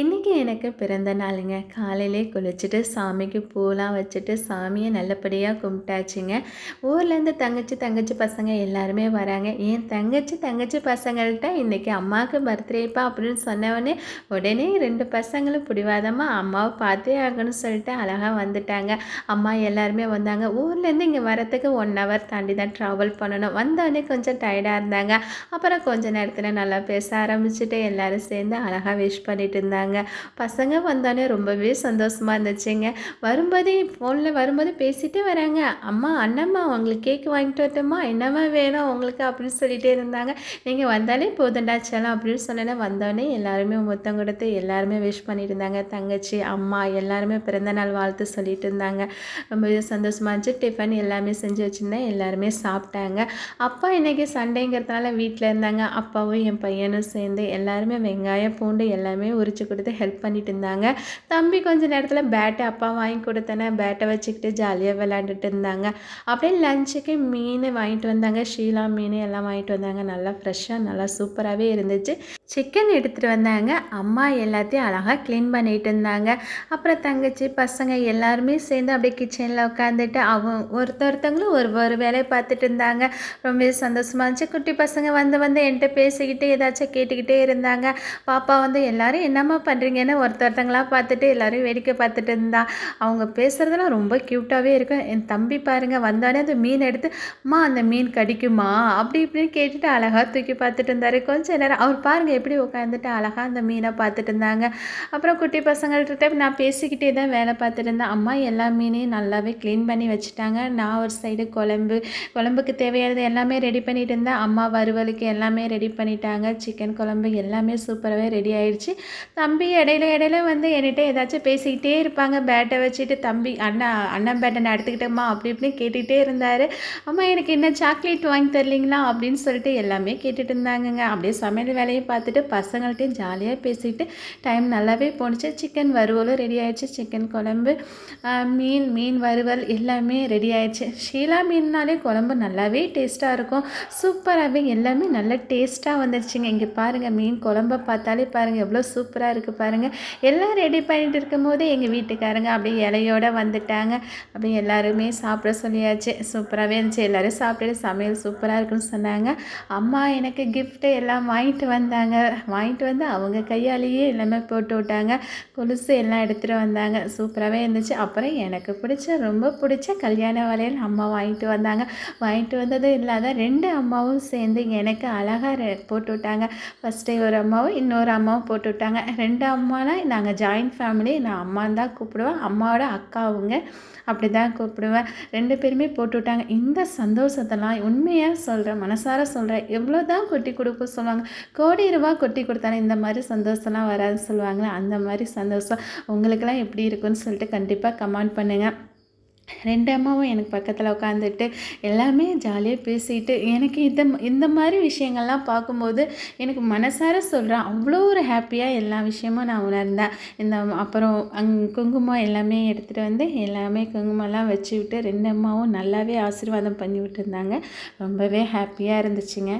இன்றைக்கி எனக்கு பிறந்த நாளுங்க. காலையிலே குளிச்சுட்டு சாமிக்கு பூலாம் வச்சுட்டு சாமியை நல்லபடியாக கும்பிட்டாச்சுங்க. ஊர்லேருந்து தங்கச்சி தங்கச்சி பசங்க எல்லாருமே வராங்க. என் தங்கச்சி தங்கச்சி பசங்கள்கிட்ட இன்றைக்கி அம்மாவுக்கு பர்த்டேப்பா அப்படின்னு சொன்னவொடனே உடனே ரெண்டு பசங்களும் பிடிவாதமாக அம்மாவை பார்த்தே ஆகணும்னு சொல்லிட்டு அழகாக வந்துட்டாங்க. அம்மா எல்லாருமே வந்தாங்க. ஊர்லேருந்து இங்கே வரத்துக்கு ஒன் ஹவர் தாண்டி தான் ட்ராவல் பண்ணணும் வந்தோடனே கொஞ்சம் டயர்டாக இருந்தாங்க. அப்புறம் கொஞ்சம் நேரத்தில் நல்லா பேச ஆரம்பிச்சுட்டு எல்லாரும் சேர்ந்து அழகாக விஷ் பண்ணிட்டு இருந்தாங்க. பசங்க வந்தோடனே ரொம்பவே சந்தோஷமாக இருந்துச்சுங்க. வரும்போதே ஃபோனில் வரும்போது பேசிகிட்டே வராங்க. அம்மா அண்ணம்மா உங்களுக்கு கேக் வாங்கிட்டு வரட்டுமா? என்னம்மா வேணும் உங்களுக்கு? அப்படின்னு சொல்லிட்டே இருந்தாங்க. நீங்கள் வந்தாலே போதுண்டா செல்லம் அப்படின்னு சொன்னேன்னா வந்தோடனே எல்லாருமே மொத்தம் கொடுத்து எல்லாருமே விஷ் பண்ணிட்டு இருந்தாங்க. தங்கச்சி அம்மா எல்லாருமே பிறந்தநாள் வாழ்த்து சொல்லிட்டு இருந்தாங்க. ரொம்பவே சந்தோஷமா இருந்துச்சு. டிஃபன் எல்லாமே செஞ்சு வச்சுருந்தேன். எல்லாருமே சாப்பிட்டாங்க. அப்பா இன்னைக்கு சண்டேங்கிறதுனால வீட்டில் இருந்தாங்க. அப்பாவும் என் பையனும் சேர்ந்து எல்லாருமே எல்லாருமே வெங்காயம் பூண்டு எல்லாமே உரிச்சு கொடுத்து ஹெல்ப் பண்ணிட்டு இருந்தாங்க. தம்பி கொஞ்ச நேரத்தில் பேட்டை அப்பா வாங்கி கொடுத்தேனே பேட்டை வச்சுக்கிட்டு ஜாலியாக விளாண்டுட்டு இருந்தாங்க. அப்படியே லஞ்சுக்கு மீன் வாங்கிட்டு வந்தாங்க. ஷீலா மீன் எல்லாம் வாங்கிட்டு வந்தாங்க. நல்லா ஃப்ரெஷ்ஷாக நல்லா சூப்பராகவே இருந்துச்சு. சிக்கன் எடுத்துகிட்டு வந்தாங்க. அம்மா எல்லாத்தையும் அழகாக க்ளீன் பண்ணிட்டு இருந்தாங்க. அப்புறம் தங்கச்சி பசங்க எல்லாருமே சேர்ந்து அப்படியே கிச்சனில் உட்காந்துட்டு அவங்க ஒருத்த ஒருத்தவங்களும் ஒரு ஒரு வேலையை பார்த்துட்டு இருந்தாங்க. ரொம்பவே சந்தோஷமா இருந்துச்சு. குட்டி பசங்க வந்து வந்து என்கிட்ட பேசிக்கிட்டு ஏதாச்சும் கேட்டுக்கிட்டே இருந்தாங்க. பாப்பா வந்து எல்லாரும் என்னம்மா பண்ணுறீங்கன்னு ஒருத்த ஒருத்தங்களாக பார்த்துட்டு எல்லாரும் வேடிக்கை பார்த்துட்டு இருந்தா? அவங்க பேசுகிறதெல்லாம் ரொம்ப க்யூட்டாகவே இருக்கும். என் தம்பி பாருங்கள் வந்தோடனே அந்த மீன் எடுத்து அம்மா அந்த மீன் கடிக்குமா? அப்படி இப்படின்னு கேட்டுட்டு அழகாக தூக்கி பார்த்துட்டு இருந்தாரு. கொஞ்ச நேரம் அவர் பாருங்கள் எப்படி உட்காந்துட்டு அழகாக அந்த மீனை பார்த்துட்டு இருந்தாங்க. அப்புறம் குட்டி பசங்கள்கிட்ட நான் பேசிக்கிட்டே தான் வேலை பார்த்துட்டு இருந்தேன். அம்மா எல்லா மீனையும் நல்லாவே க்ளீன் பண்ணி வச்சுட்டாங்க. நான் ஒரு சைடு குழம்பு குழம்புக்கு தேவையானது எல்லாமே ரெடி பண்ணிட்டு இருந்தேன். அம்மா வறுவலுக்கு எல்லாமே ரெடி பண்ணிட்டாங்க. சிக்கன் குழம்பு எல்லாம் எல்லாமே சூப்பராகவே ரெடி ஆயிடுச்சு. தம்பி இடையில இடையில வந்து என்கிட்ட ஏதாச்சும் பேசிக்கிட்டே இருப்பாங்க. பேட்டை வச்சுட்டு தம்பி அண்ணா அண்ணன் பேட்டை நான் எடுத்துக்கிட்டேம்மா அப்படி இப்படின்னு கேட்டுகிட்டே இருந்தார். அம்மா எனக்கு என்ன சாக்லேட் வாங்கி தரலீங்களா? அப்படின்னு சொல்லிட்டு எல்லாமே கேட்டுட்டு இருந்தாங்கங்க. அப்படியே சமையல் வேலையை பார்த்துட்டு பசங்கள்ட்டையும் ஜாலியாக பேசிட்டு டைம் நல்லாவே போணுச்சு. சிக்கன் வறுவலும் ரெடி ஆயிடுச்சு. சிக்கன் குழம்பு மீன் மீன் வறுவல் எல்லாமே ரெடி ஆயிடுச்சு. ஷீலா மீன்னாலே குழம்பு நல்லாவே டேஸ்ட்டாக இருக்கும். சூப்பராகவே எல்லாமே நல்லா டேஸ்ட்டாக வந்துருச்சுங்க. இங்கே பாருங்கள் மீன் குழம்ப பார்த்தாலே பாருங்கள் எவ்வளோ சூப்பராக இருக்குது பாருங்கள் எல்லாம் ரெடி பண்ணிட்டு இருக்கும்போது எங்கள் வீட்டுக்காரங்க அப்படியே இலையோடு வந்துட்டாங்க. அப்படியே எல்லாருமே சாப்பிட சொல்லியாச்சு. சூப்பராகவே இருந்துச்சு. எல்லோரும் சாப்பிட்டு சமையல் சூப்பராக இருக்குன்னு சொன்னாங்க. அம்மா எனக்கு கிஃப்ட்டு எல்லாம் வாங்கிட்டு வந்தாங்க. வாங்கிட்டு வந்து அவங்க கையாலேயே எல்லாமே போட்டு விட்டாங்க. கொலுசு எல்லாம் எடுத்துகிட்டு வந்தாங்க. சூப்பராகவே இருந்துச்சு. அப்புறம் எனக்கு பிடிச்ச ரொம்ப பிடிச்ச கல்யாண வளையல் அம்மா வாங்கிட்டு வந்தாங்க. வாங்கிட்டு வந்ததும் இல்லாத ரெண்டு அம்மாவும் சேர்ந்து எனக்கு அழகாக போட்டு விட்டாங்க. ஃபஸ்ட்டு ஒரு அம்மாவும் இன்னொரு அம்மாவும் போட்டு விட்டாங்க. ரெண்டு அம்மாலாம் நாங்கள் ஜாயின்ட் ஃபேமிலி நான் அம்மான்னு தான் கூப்பிடுவேன். அம்மாவோட அக்காவுங்க அப்படி தான் கூப்பிடுவேன். ரெண்டு பேருமே போட்டு விட்டாங்க. இந்த சந்தோஷத்தெல்லாம் உண்மையாக சொல்கிறேன் மனசார சொல்கிறேன் எவ்வளோ தான் கொட்டி கொடுக்க சொல்லுவாங்க. கோடி ரூபா கொட்டி கொடுத்தாலும் இந்த மாதிரி சந்தோஷம்லாம் வராதுன்னு சொல்லுவாங்களே அந்த மாதிரி சந்தோஷம். உங்களுக்கெல்லாம் எப்படி இருக்குன்னு சொல்லிட்டு கண்டிப்பாக கமெண்ட் பண்ணுங்கள் ரெண்டு அம்மாவும் எனக்கு பக்கத்தில் உட்காந்துட்டு எல்லாமே ஜாலியாக பேசிட்டு எனக்கு இந்த இந்த மாதிரி விஷயங்கள்லாம் பார்க்கும்போது எனக்கு மனசார சொல்கிறேன் அவ்வளோ ஒரு ஹாப்பியாக எல்லா விஷயமும் நான் உணர்ந்தேன். இந்த அப்புறம் அங் குங்குமம் எல்லாமே எடுத்துகிட்டு வந்து எல்லாமே குங்குமம்லாம் வச்சு விட்டு ரெண்டு அம்மாவும் நல்லாவே ஆசீர்வாதம் பண்ணி விட்டுருந்தாங்க. ரொம்பவே ஹாப்பியாக இருந்துச்சுங்க.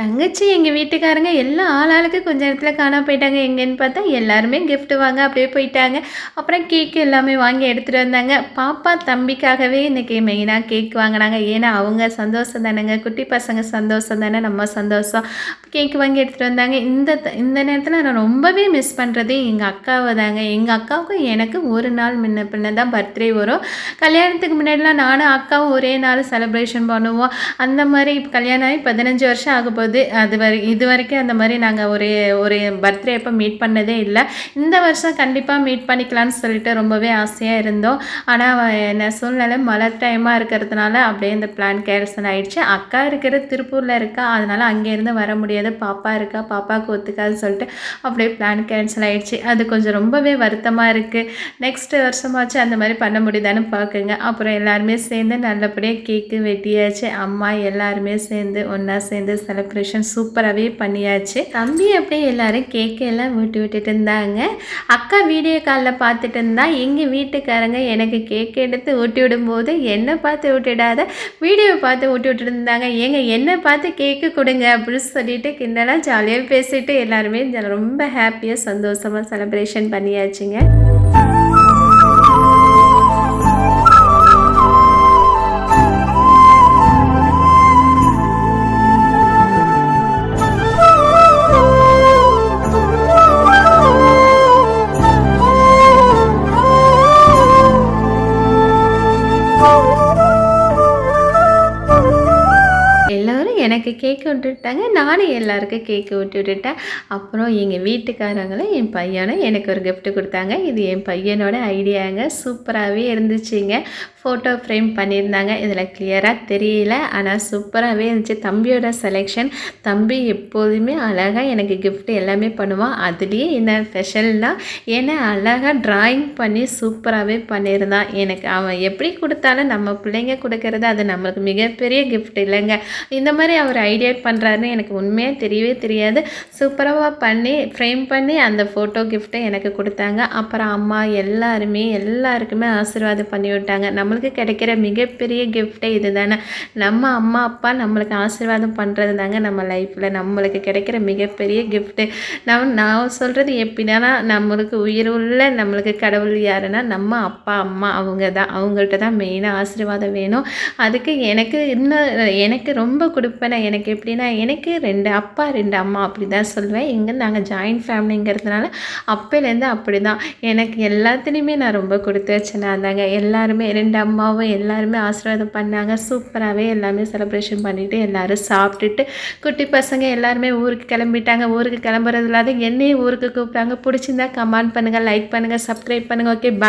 தங்கச்சி எங்கள் வீட்டுக்காரங்க எல்லா ஆளாளுக்கு கொஞ்சம் நேரத்தில் காணாம போயிட்டாங்க. எங்கேன்னு பார்த்தா எல்லாருமே கிஃப்ட் வாங்க அப்படியே போயிட்டாங்க. அப்புறம் கேக் எல்லாமே வாங்கி எடுத்துகிட்டு வந்தாங்க. பாப்பா தம்பிக்காகவே இன்றைக்கி மெயினாக கேக் வாங்கினாங்க. ஏன்னா அவங்க சந்தோஷம் தானேங்க. குட்டி பசங்க சந்தோஷம் தானே நம்ம சந்தோஷம். கேக் வாங்கி எடுத்துகிட்டு வந்தாங்க. இந்த த- இந்த நேரத்தில் நான் ரொம்பவே மிஸ் பண்ணுறது எங்கள் அக்காவை தாங்க. எங்கள் அக்காவுக்கும் எனக்கு ஒரு நாள் முன்ன பின்ன தான் பர்த்டே வரும். கல்யாணத்துக்கு முன்னாடிலாம் நானும் அக்காவும் ஒரே நாள் செலிப்ரேஷன் பண்ணுவோம். அந்த மாதிரி இப்போ கல்யாணம் ஆகி பதினஞ்சு வருஷம் ஆக போகுது. அது வரை இது வரைக்கும் அந்த மாதிரி நாங்கள் ஒரு ஒரு பர்த்டே அப்போ மீட் பண்ணதே இல்லை. இந்த வருஷம் கண்டிப்பாக மீட் பண்ணிக்கலாம்னு சொல்லிட்டு ரொம்பவே ஆசையாக இருந்தோம். ஆனால் என்ன சூழ்நிலை? மழை டைமாக இருக்கிறதுனால அப்படியே இந்த பிளான் கேன்சல் ஆகிடுச்சு அக்கா இருக்கிற திருப்பூரில் இருக்கா. அதனால் அங்கேருந்து வர முடியாது. பாப்பா இருக்கா. பாப்பாவுக்கு ஒத்துக்காதுன்னு சொல்லிட்டு அப்படியே பிளான் கேன்சல் ஆகிடுச்சு அது கொஞ்சம் ரொம்பவே வருத்தமாக இருக்குது நெக்ஸ்ட் வருஷமாச்சு அந்த மாதிரி பண்ண முடியுதான்னு பார்க்குங்க அப்புறம் எல்லாருமே சேர்ந்து நல்லபடியாக கேக்கு வெட்டியாச்சு. அம்மா எல்லாருமே சேர்ந்து ஒன்றா சேர்ந்து செலிப்ரேட் டெக்கரேஷன் சூப்பராகவே பண்ணியாச்சு. தம்பி அப்படியே எல்லாரும் கேக்கெல்லாம் விட்டு விட்டுட்டு இருந்தாங்க. அக்கா வீடியோ காலில் பார்த்துட்டு இருந்தா எங்கள் வீட்டுக்காரங்க எனக்கு கேக் எடுத்து ஊட்டி விடும்போது என்னை பார்த்து விட்டுடாத வீடியோ பார்த்து ஊட்டி விட்டுட்டு இருந்தாங்க. ஏங்க என்னை பார்த்து கேக்கு கொடுங்க அப்படின்னு சொல்லிட்டு கிண்டலாக ஜாலியாக பேசிட்டு எல்லாருமே ரொம்ப ஹாப்பியாக சந்தோஷமாக செலிப்ரேஷன் பண்ணியாச்சுங்க. எனக்கு கேட்க விட்டுட்டாங்க. நானும் எல்லாருக்கும் கேக்கு விட்டு விட்டுட்டேன் அப்புறம் எங்கள் வீட்டுக்காரங்களும் என் பையனும் எனக்கு ஒரு கிஃப்ட்டு கொடுத்தாங்க. இது என் பையனோட ஐடியாங்க சூப்பராகவே இருந்துச்சுங்க. ஃபோட்டோ ஃப்ரேம் பண்ணியிருந்தாங்க. இதில் கிளியராக தெரியல. ஆனால் சூப்பராகவே இருந்துச்சு. தம்பியோட செலெக்ஷன் தம்பி எப்போதுமே அழகாக எனக்கு கிஃப்ட் எல்லாமே பண்ணுவான். அதுலேயே என்ன ஸ்பெஷல்னால் ஏன்னா அழகாக ட்ராயிங் பண்ணி சூப்பராகவே பண்ணியிருந்தான். எனக்கு அவன் எப்படி கொடுத்தாலும் நம்ம பிள்ளைங்க கொடுக்கறது அது நம்மளுக்கு மிகப்பெரிய கிஃப்ட் இல்லைங்க. இந்த மாதிரி அவர் ஐடியா பண்ணுறாருன்னு எனக்கு உண்மையாக தெரியவே தெரியாது. சூப்பராக பண்ணி ஃப்ரேம் பண்ணி அந்த ஃபோட்டோ கிஃப்ட்டை எனக்கு கொடுத்தாங்க. அப்புறம் அம்மா எல்லாருமே எல்லாருக்குமே ஆசீர்வாதம் பண்ணி விட்டாங்க. நம்மளுக்கு கிடைக்கிற மிகப்பெரிய கிஃப்ட்டே இது தானே நம்ம அம்மா அப்பா நம்மளுக்கு ஆசீர்வாதம் பண்ணுறது தாங்க நம்ம லைஃப்பில் நம்மளுக்கு கிடைக்கிற மிகப்பெரிய கிஃப்ட்டு நான் நான் சொல்கிறது எப்படின்னா நம்மளுக்கு உயிர் உள்ள நம்மளுக்கு கடவுள் யாருன்னா நம்ம அப்பா அம்மா அவங்க தான். அவங்கள்ட்ட தான் மெயினாக ஆசீர்வாதம் வேணும். அதுக்கு எனக்கு இன்னும் எனக்கு ரொம்ப கொடுப்பேன் எனக்கு எப்படின்னா எனக்கு ரெண்டு அப்பா ரெண்டு அம்மா அப்படி தான் சொல்லுவேன் இங்கே நாங்கள் ஜாயின்ட் ஃபேமிலிங்கிறதுனால அப்போலேருந்து அப்படி தான் எனக்கு எல்லாத்துலேயுமே நான் ரொம்ப கொடுத்து வச்சேன் தாங்க. எல்லாருமே ரெண்டு அம்மாவும் எல்லாருமே ஆசீர்வாதம் பண்ணாங்க. சூப்பராகவே எல்லாமே செலிப்ரேஷன் பண்ணிவிட்டு எல்லோரும் சாப்பிட்டுட்டு குட்டி பசங்க எல்லாருமே ஊருக்கு கிளம்பிட்டாங்க. ஊருக்கு கிளம்புறது இல்லாத என்னையும் ஊருக்கு கூப்பிட்டாங்க. பிடிச்சிருந்தா கமெண்ட் பண்ணுங்கள் லைக் பண்ணுங்கள் சப்ஸ்கிரைப் பண்ணுங்கள் ஓகே பாய்